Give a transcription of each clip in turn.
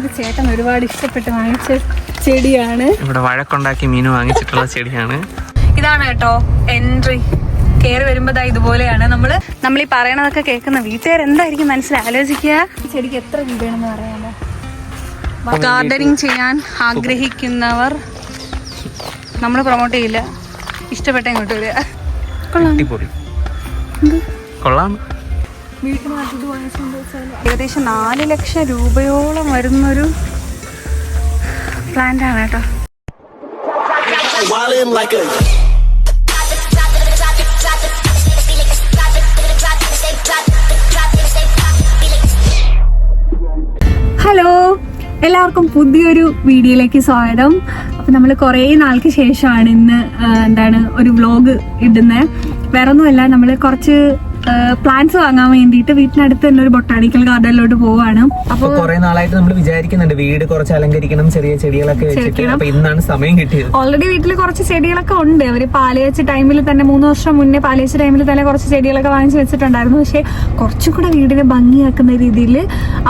ഇത് ചേട്ടൻ ഒരുപാട് ഇഷ്ടപ്പെട്ട് വാങ്ങിച്ച ചെടിയാണ്. ഇവിടെ വഴക്കുണ്ടാക്കി മീൻ വാങ്ങിച്ചിട്ടുള്ള ചെടിയാണ്. ഇതാണ് കേട്ടോ എൻട്രി കയറി വരുമ്പോ ഇതുപോലെയാണ്. നമ്മൾ നമ്മൾ ഈ പറയണതൊക്കെ കേൾക്കുന്ന വീട്ടുകാർ എന്തായിരിക്കും മനസ്സിൽ ആലോചിക്കുക? ചെടിക്ക് എത്ര രൂപയാണെന്ന് പറയാമോ? ഗാർഡനിങ് ചെയ്യാൻ ആഗ്രഹിക്കുന്നവർ നമ്മൾ പ്രൊമോട്ട് ചെയ്യില്ല. ഇഷ്ടപ്പെട്ട ഇങ്ങോട്ട് വരിക. കൊള്ളാം. കൊള്ളാം. ഏകദേശം നാല് ലക്ഷം രൂപയോളം വരുന്നൊരു പ്ലാന്റ് ആണ് കേട്ടോ. ഹലോ എല്ലാവർക്കും പുതിയൊരു വീഡിയോയിലേക്ക് സ്വാഗതം. അപ്പം നമ്മൾ കുറേ നാൾക്ക് ശേഷമാണ് ഇന്ന് എന്താണ് ഒരു വ്ലോഗ് ഇടുന്നത്. വേറൊന്നുമല്ല നമ്മൾ കുറച്ച് പ്ലാന്റ്സ് വാങ്ങാൻ വേണ്ടിയിട്ട് വീട്ടിനടുത്ത് തന്നെ ഒരു ബൊട്ടാണിക്കൽ ഗാർഡനിലോട്ട് പോവാണ്. അപ്പൊ കുറെ നാളായിട്ട് നമ്മൾ വിചാരിക്കുന്നുണ്ട് വീട് കുറച്ച് അലങ്കരിക്കണം ചെറിയ ചെടികളൊക്കെ വെച്ചിട്ട്. ഇന്നാണ് സമയം കിട്ടിയത്. ഓൾറെഡി വീട്ടിൽ കുറച്ച് ചെടികളൊക്കെ ഉണ്ട്. അവർ പാലയച്ച ടൈമിൽ തന്നെ മൂന്ന് വർഷം മുന്നേ പാലയച്ച ടൈമിൽ തന്നെ കുറച്ച് ചെടികളൊക്കെ വാങ്ങിച്ചു വെച്ചിട്ടുണ്ടായിരുന്നു. പക്ഷേ കുറച്ചും കൂടെ വീടിനെ ഭംഗിയാക്കുന്ന രീതിയിൽ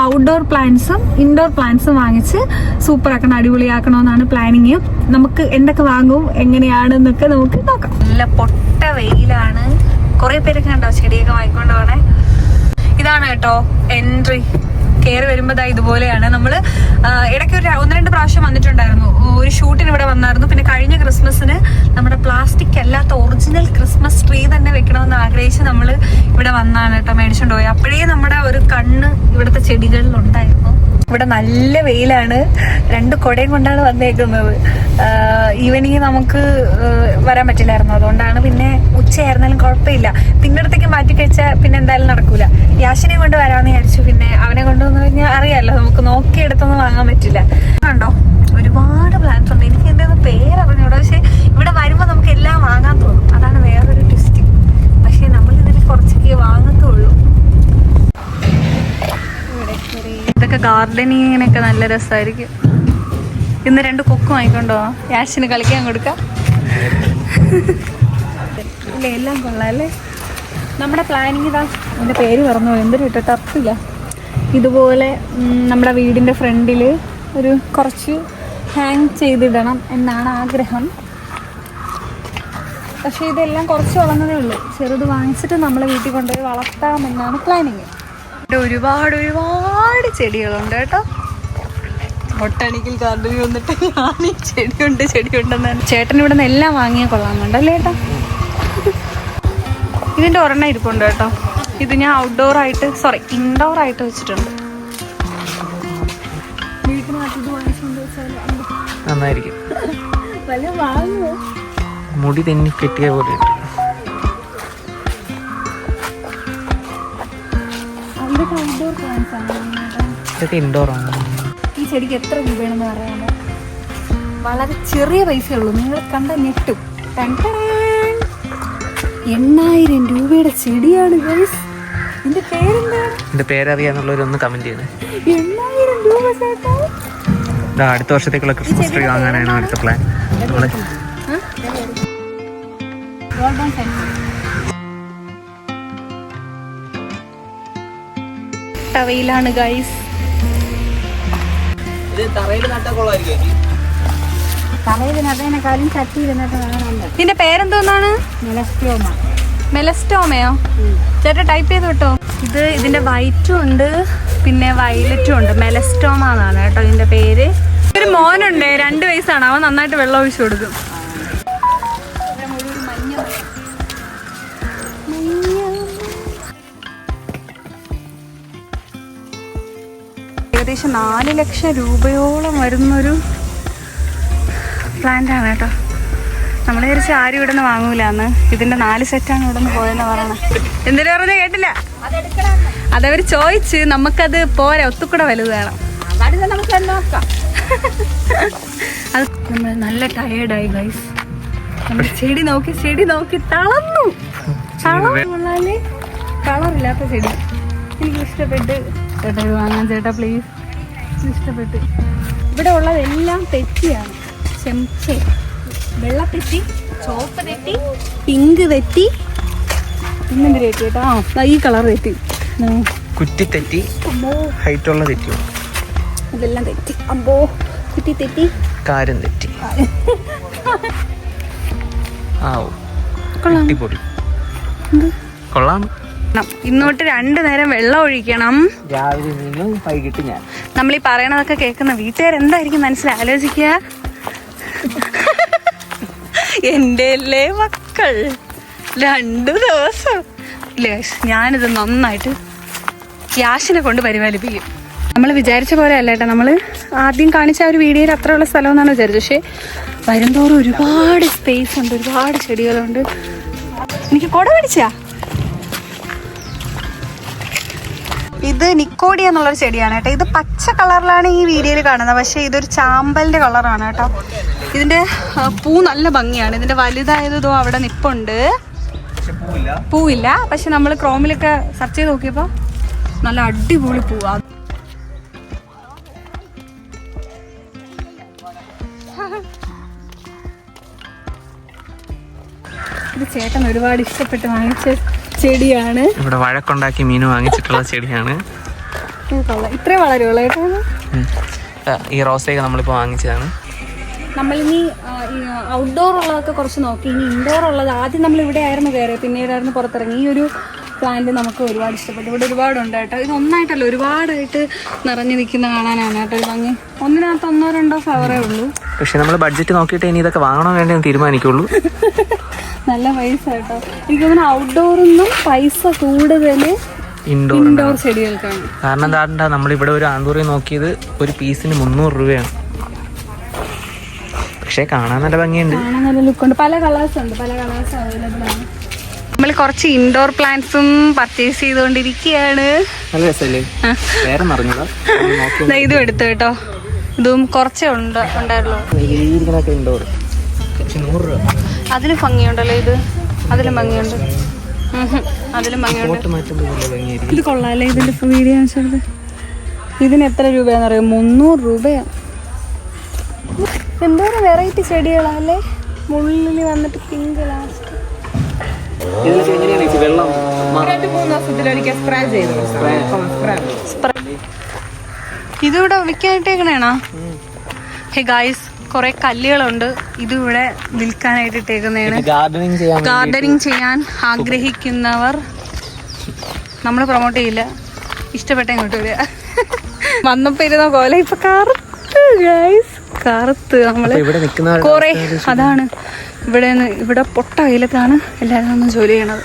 ഔട്ട്ഡോർ പ്ലാന്റ്സും ഇൻഡോർ പ്ലാന്റ്സും വാങ്ങിച്ച് സൂപ്പർ ആക്കണം അടിപൊളിയാക്കണമെന്നാണ് പ്ലാനിങ് നമുക്ക് എന്തൊക്കെ വാങ്ങും എങ്ങനെയാണെന്നൊക്കെ നമുക്ക് നോക്കാം. നല്ല പൊട്ട വെയിലാണ്. കുറെ പേരൊക്കെ കണ്ടോ? ചെടിയൊക്കെ വാങ്ങിക്കൊണ്ട് പോണേ. ഇതാണ് കേട്ടോ എൻട്രി കയറി വരുമ്പോ ദാ ഇതുപോലെയാണ്. നമ്മൾ ഇടയ്ക്ക് ഒരു ഒന്ന് രണ്ട് പ്രാവശ്യം വന്നിട്ടുണ്ടായിരുന്നു. ഒരു ഷൂട്ടിന് ഇവിടെ വന്നായിരുന്നു. പിന്നെ കഴിഞ്ഞ ക്രിസ്മസിന് നമ്മുടെ പ്ലാസ്റ്റിക് അല്ലാത്ത ഒറിജിനൽ ക്രിസ്മസ് ട്രീ തന്നെ വെക്കണമെന്ന് ആഗ്രഹിച്ച് നമ്മൾ ഇവിടെ വന്നാണ് കേട്ടോ മേടിച്ചോണ്ട് പോയി. അപ്പോഴേ നമ്മുടെ ഒരു കണ്ണ് ഇവിടുത്തെ ചെടികളിൽ ഉണ്ടായിരുന്നു. ഇവിടെ നല്ല വെയിലാണ്. രണ്ട് കുടയും കൊണ്ടാണ് വന്നേക്കുന്നത്. ഈവനിങ് നമുക്ക് വരാൻ പറ്റില്ലായിരുന്നു. അതുകൊണ്ടാണ് പിന്നെ ഉച്ചയായിരുന്നാലും കുഴപ്പമില്ല. പിന്നടത്തേക്ക് മാറ്റി കഴിച്ചാൽ പിന്നെ എന്തായാലും നടക്കൂല. യാശിനെ കൊണ്ട് വരാമെന്ന് വിചാരിച്ചു. പിന്നെ അവനെ കൊണ്ടുവന്ന് കഴിഞ്ഞാൽ അറിയാലോ നമുക്ക് നോക്കിയെടുത്തൊന്നും വാങ്ങാൻ പറ്റില്ല. കണ്ടോ? ഒരുപാട് പ്ലാന്റ്സ് ഉണ്ട്. എനിക്ക് എന്റെ പേരറിഞ്ഞൂടാ. പക്ഷേ ഇവിടെ വരുമ്പോൾ നമുക്ക് എല്ലാം വാങ്ങാൻ തോന്നും. അതാണ് വേറൊരു ട്വിസ്റ്റ് പക്ഷെ നമ്മൾ ഇതിന് കുറച്ചൊക്കെ വാങ്ങത്തുള്ളൂ ഇതൊക്കെ ഗാർഡനിങ്ങിനൊക്കെ നല്ല രസമായിരിക്കും ഇന്ന് രണ്ട് കൊക്കും വാങ്ങിക്കൊണ്ടോ? യാഷിന് കളിക്കാൻ കൊടുക്കാം. ഇല്ല എല്ലാം കൊള്ളാം നമ്മുടെ പ്ലാനിങ് ഇതാ. എന്റെ പേര് പറഞ്ഞു എന്തൊരു ഇട്ട? തപ്പില്ല. ഇതുപോലെ നമ്മുടെ വീടിന്റെ ഫ്രണ്ടിൽ ഒരു കുറച്ച് ഹാങ് ചെയ്തിടണം എന്നാണ് ആഗ്രഹം. പക്ഷേ ഇതെല്ലാം കുറച്ച് വളർന്നതേ ഉള്ളൂ. ചെറുത് വാങ്ങിച്ചിട്ട് നമ്മളെ വീട്ടിൽ കൊണ്ടുപോയി വളർത്താമെന്നാണ് പ്ലാനിങ് ഒരുപാട് ഒരുപാട് ചെടികളുണ്ട് കേട്ടോ. ബൊട്ടാണിക്കൽ ഗാർഡനിൽ വന്നിട്ട് ഞാൻ ഈ ചെടിയുണ്ട് ചെടിയുണ്ടെന്ന് ചേട്ടൻ ഇവിടെ നിന്ന് എല്ലാം വാങ്ങിയാൽ കൊള്ളാമെന്നുണ്ടല്ലേ ചേട്ടാ ഇതിന്റെ ഒരെണ്ണം ഇരിപ്പുണ്ട് കേട്ടോ. ഇത് ഞാൻ ഔട്ട്ഡോർ ആയിട്ട് സോറി ഇൻഡോർ ആയിട്ട് വെച്ചിട്ടുണ്ട്. നന്നായിരിക്കും. മുടി തെന്നി കെട്ടിയ പോലെ ഇതൊക്കെ ഔട്ട്ഡോർ പ്ലാന്റ്സ് ആണ് ഇതൊക്കെ ഇൻഡോർ ആണ്. ഈ ചെടിക്ക് എത്ര രൂപയാണെന്ന് പറയാമോ? വളരെ ചെറിയ പൈസയുള്ളൂ നിങ്ങൾ കണ്ട ഞെട്ടും. എണ്ണായിരം രൂപയുടെ ചെടിയാണ് ഗൈസ്. എന്റെ പേരെന്താ? എന്റെ പേരറിയാന്നുള്ളവരൊന്ന് കമന്റ് ചെയ്യണേ. എണ്ണായിരം രൂപ ചേട്ടാ. അടുത്ത വർഷത്തേക്കുള്ള ക്രിസ്മസ് ട്രീ വാങ്ങാനാണ് അടുത്ത പ്ലാൻ നമ്മൾ വെയിലാണ് ഗൈസ് നിന്റെ പേരെന്തോന്നാണ്? മെലസ്റ്റോമ. മെലസ്റ്റോമയോ? ചേട്ടാ ടൈപ്പ് ചെയ്ത് കേട്ടോ ഇത് ഇതിന്റെ വൈറ്റും ഉണ്ട് പിന്നെ വയലറ്റും ഉണ്ട്. മെലസ്റ്റോമ എന്നാണ് കേട്ടോ ഇതിന്റെ പേര്. ഒരു മോനുണ്ട് രണ്ട് വയസ്സാണ്. അവൻ നന്നായിട്ട് വെള്ളം ഒഴിച്ചു കൊടുക്കും. ഏകദേശം നാല് ലക്ഷം രൂപയോളം വരുന്നൊരു പ്ലാന്റാണ് ആണ് കേട്ടോ. നമ്മൾ വിചാരിച്ച് ആരും ഇവിടെ നിന്ന് വാങ്ങൂലെന്ന് ഇതിന്റെ നാല് സെറ്റാണ് ഇവിടെ നിന്ന് പോയെന്ന് പറയണത് എന്തിനു പറഞ്ഞ കേട്ടില്ല? അതവർ ചോദിച്ച് നമുക്കത് പോരാ ഒത്തുകൂടെ വലുത് വേണം. അത് നമ്മൾ നല്ല ടയേർഡായി ഗൈസ് നമ്മൾ ചെടി നോക്കി ചെടി നോക്കി തളന്നു തളർന്നു കളറില്ലാത്ത ചെടി. എനിക്ക് ഇഷ്ടപ്പെട്ട് ചേട്ടാ ഇത് വാങ്ങാൻ ചേട്ടാ പ്ലീസ് ഇഷ്ടപ്പെട്ടു. ഇവിടെ ഉള്ളതെല്ലാം തെറ്റിയാണ്. ചെമ്പ വെള്ള തെറ്റി ചുവപ്പ് തെറ്റി പിങ്ക് തെറ്റി. പിന്നെന്ത് തെറ്റി കേട്ടോ ആ ഈ കളർ തെറ്റി. കുറ്റി തെറ്റി ഹൈറ്റുള്ള തെറ്റി. ഇതെല്ലാം തെറ്റി. അമ്പോ കുറ്റി തെറ്റി. കാരം തെറ്റി. ആവൂ. കൊള്ളാം. കൊള്ളാം. ഇന്നോട്ട് രണ്ടു നേരം വെള്ളം ഒഴിക്കണം. രാവിലെ നിന്നും വൈകിട്ട് ഞാൻ. നമ്മൾ ഈ പറയണതൊക്കെ കേൾക്കുന്ന വീട്ടുകാർ എന്തായിരിക്കും മനസ്സിൽ ആലോചിക്കുക. എന്റെ അല്ലേ മക്കൾ? രണ്ടു ദിവസം. ഇല്ലേ ഞാനിത് നന്നായിട്ട് ക്യാഷിനെ കൊണ്ട് പരിപാലിപ്പിക്കും. നമ്മൾ വിചാരിച്ച പോലെ അല്ല കേട്ടോ നമ്മൾ ആദ്യം കാണിച്ച ഒരു വീഡിയോയിൽ അത്രയുള്ള സ്ഥലമെന്നാണ് വിചാരിച്ചത്. പക്ഷേ വരുംതോറും ഒരുപാട് സ്പേസ് ഉണ്ട് ഒരുപാട് ചെടികളുണ്ട്. എനിക്ക് കുട പിടിച്ചാ ഇത് നിക്കോഡിയ എന്നുള്ളൊരു ചെടിയാണ് കേട്ടോ. ഇത് പച്ച കളറിലാണ് ഈ വീഡിയോയിൽ കാണുന്നത്. പക്ഷേ ഇതൊരു ചാമ്പലിന്റെ കളറാണ് കേട്ടോ. ഇതിന്റെ പൂ നല്ല ഭംഗിയാണ്. ഇതിന്റെ വലുതായത് ഇതോ അവിടെ നിപ്പുണ്ട്. പൂവില്ല. പക്ഷെ നമ്മൾ ക്രോമിലൊക്കെ സെർച്ച് ചെയ്ത് നോക്കിയപ്പോൾ നല്ല അടിപൊളി പൂവാണ് ഇത് ചേട്ടൻ ഒരുപാട് ഇഷ്ടപ്പെട്ട് വാങ്ങിച്ച ചെടിയാണ്. ഇവിടെ വഴക്കുണ്ടാക്കി മീൻ വാങ്ങിച്ചിട്ടുള്ള ചെടിയാണ്. ഇത്രേ വളരുള്ളൂ കേട്ടോ. ഈ റോസയൊക്കെ നമ്മളിപ്പോൾ വാങ്ങിച്ചതാണ്. നമ്മളിനി ഔട്ട്ഡോർ ഉള്ളതൊക്കെ കുറച്ച് നോക്കി. ഇനി ഇൻഡോർ ഉള്ളത് ആദ്യം നമ്മൾ ഇവിടെ ആയിരുന്നു കയറി പിന്നീടായിരുന്നു പുറത്തിറങ്ങി. ഈ ഒരു പ്ലാന്റ് നമുക്ക് ഒരുപാട് ഇഷ്ടപ്പെട്ടു. ഇവിടെ ഒരുപാടുണ്ട് കേട്ടോ. ഇത് ഒന്നായിട്ടല്ല ഒരുപാടായിട്ട് നിറഞ്ഞു നിൽക്കുന്ന കാണാനാണ് കേട്ടോ ഇത് ഭംഗി. ഒന്നിനകത്ത് ഒന്നോ രണ്ടോ ഫ്ലവറേ ഉള്ളൂ. പക്ഷെ നമ്മൾ ബഡ്ജറ്റ് നോക്കിയിട്ട് ഇനി ഇതൊക്കെ വാങ്ങണോ വേണ്ടെന്ന് തീരുമാനിക്കുള്ളൂ. നല്ല പൈസ കേട്ടോ. എനിക്ക് തോന്നുന്നു ഔട്ട്ഡോറിന്നും പൈസ കൂടുതൽ ഇൻഡോർ ഇൻഡോർ ചെടികൾക്കാണ്. കാരണം എന്താ നമ്മളിവിടെ ഒരു ആന്തൂറി നോക്കിയത് ഒരു പീസിന് മുന്നൂറ് രൂപയാണ്. പക്ഷേ കാണാൻ നല്ല ഭംഗിയുണ്ട്. കാണാൻ നല്ല ലുക്കുണ്ട് പല കളേഴ്സ് ഉണ്ട്. പല കളേഴ്സ് അവൈലബിൾ ആണ്. നമ്മൾ കുറച്ച് ഇൻഡോർ പ്ലാന്റ്സും പർച്ചേസ് ചെയ്തുകൊണ്ടിരിക്കുകയാണ്. ഇതും എടുത്തു കേട്ടോ. ഇതും കുറച്ചേ ഉണ്ട് ഉണ്ടായിരുള്ളൂ ഇൻഡോർ പക്ഷെ നൂറ് അതിലും ഭംഗിയുണ്ടല്ലോ ഇത്. അതിലും ഭംഗിയുണ്ട്. അതിലും ഭംഗിയുണ്ട്. ഇത് കൊള്ളാല്ലേ ഇതിന്റെ വീഡിയോ കാണിച്ചത്? ഇതിന് എത്ര രൂപയാന്ന് അറിയാം? മുന്നൂറ് രൂപയാ? എന്തോരം വെറൈറ്റി ചെടികളല്ലേ മുള്ളിൽ വന്നിട്ട് പിങ്ക് ലാസ്റ്റ്. ഇതിലൊക്കെ എങ്ങനെയാണ് ചേച്ചി വെള്ളം? ഇതിവിടെ വിൽക്കാനിട്ടേക്കണേണോ ഹേ ഗായ്സ് കുറെ കല്ലുകളുണ്ട്. ഇതിവിടെ വിൽക്കാനായിട്ട് ഇട്ടേക്കുന്നതാണ് ഗാർഡനിങ് ചെയ്യാൻ ഗാർഡനിങ് ചെയ്യാൻ ആഗ്രഹിക്കുന്നവർ നമ്മൾ പ്രൊമോട്ട് ചെയ്യില്ല. ഇഷ്ടപ്പെട്ട ഇങ്ങോട്ട് വരിക. വന്നപ്പോ ഇരുന്ന പോലെ ഇപ്പൊ കറുത്ത് ഗൈസ് കറുത്ത് നമ്മൾ കൊറേ അതാണ്. ഇവിടെ നിന്ന്- ഇവിടെ പൊട്ട വെയിലത്താണ് എല്ലാവരും ഒന്ന് ജോലി ചെയ്യണത്.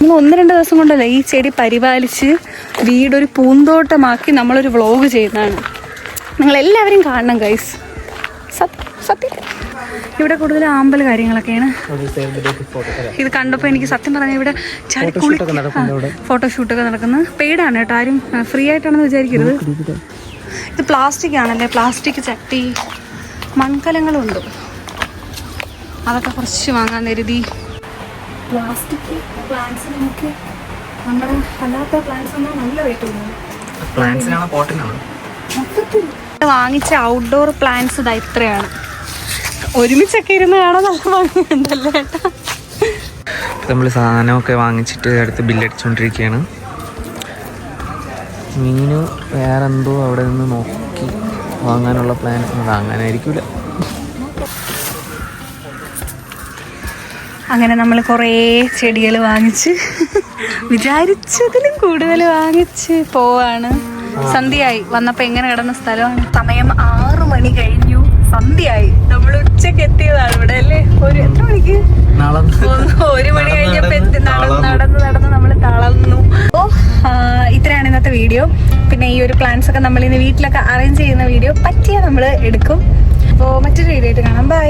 നമ്മൾ ഒന്ന് രണ്ട് ദിവസം കൊണ്ടല്ല ഈ ചെടി പരിപാലിച്ച് വീടൊരു പൂന്തോട്ടമാക്കി നമ്മളൊരു വ്ളോഗ് ചെയ്യുന്നതാണ്. നിങ്ങൾ എല്ലാവരും കാണണം ഗൈസ് സത്യം. ഇവിടെ കൂടുതൽ ആമ്പൽ കാര്യങ്ങളൊക്കെയാണ്. ഇത് കണ്ടപ്പോൾ എനിക്ക് സത്യം പറഞ്ഞാൽ ഇവിടെ ചാടിക്കുളി ഫോട്ടോഷൂട്ടൊക്കെ നടക്കുന്നത് പെയ്ഡാണ് കേട്ടോ ആരും ഫ്രീ ആയിട്ടാണെന്ന് വിചാരിക്കരുത്. ഇത് പ്ലാസ്റ്റിക് ആണല്ലേ? പ്ലാസ്റ്റിക് ചട്ടി. മൺകലങ്ങളുണ്ട്. അതൊക്കെ കുറച്ച് വാങ്ങാൻ കരുതി. പ്ലാസ്റ്റിക് പ്ലാന്റ്സ് നമുക്ക് നമ്മുടെ അല്ലാത്ത പ്ലാന്റ്സ് ഒന്നും നല്ല റേറ്റ് ഉണ്ട് പ്ലാന്റ്സിനാണോ പോട്ടിനാണോ മൊത്തത്തിൽ. വാങ്ങിച്ച ഔട്ട്ഡോർ പ്ലാന്റ്സ് ഇതാ ഇത്രയാണ്. ഒരുമിച്ചൊക്കെ ഇരുന്ന് കാണാൻ നല്ല ഭംഗിയുണ്ടല്ലേ ഏട്ടാ? നമ്മൾ സാധനമൊക്കെ വാങ്ങിച്ചിട്ട് അടുത്ത് ബില്ലടിച്ചുകൊണ്ടിരിക്കുകയാണ് മീന് വേറെന്തോ അവിടെ നിന്ന് നോക്കി വാങ്ങാനുള്ള പ്ലാൻ വാങ്ങാനായിരിക്കില്ല അങ്ങനെ നമ്മൾ കുറേ ചെടികൾ വാങ്ങിച്ച് വിചാരിച്ചതിലും കൂടുതൽ വാങ്ങിച്ച് പോവാണ്. സന്ധ്യയായി. വന്നപ്പോൾ എങ്ങനെ കിടന്ന സ്ഥലമാണ്? സമയം ആറു മണി കഴിഞ്ഞു. സന്ധ്യയായി. നമ്മൾ ഉച്ചയ്ക്ക് എത്തിയതാണ് ഇവിടെ അല്ലേ? ഒരു എത്ര മണിക്ക്? ഒരു മണി കഴിഞ്ഞപ്പോ എത്തി. നടന്ന് നടന്ന് നടന്ന് നമ്മൾ തളർന്നു. ഓ ഇത്രയാണ് ഇന്നത്തെ വീഡിയോ. പിന്നെ ഈ ഒരു പ്ലാൻസ് ഒക്കെ നമ്മൾ ഇന്ന് വീട്ടിലൊക്കെ അറേഞ്ച് ചെയ്യുന്ന വീഡിയോ പറ്റിയാൽ നമ്മൾ എടുക്കും. അപ്പോൾ മറ്റൊരു വീഡിയോ ആയിട്ട് കാണാം. ബൈ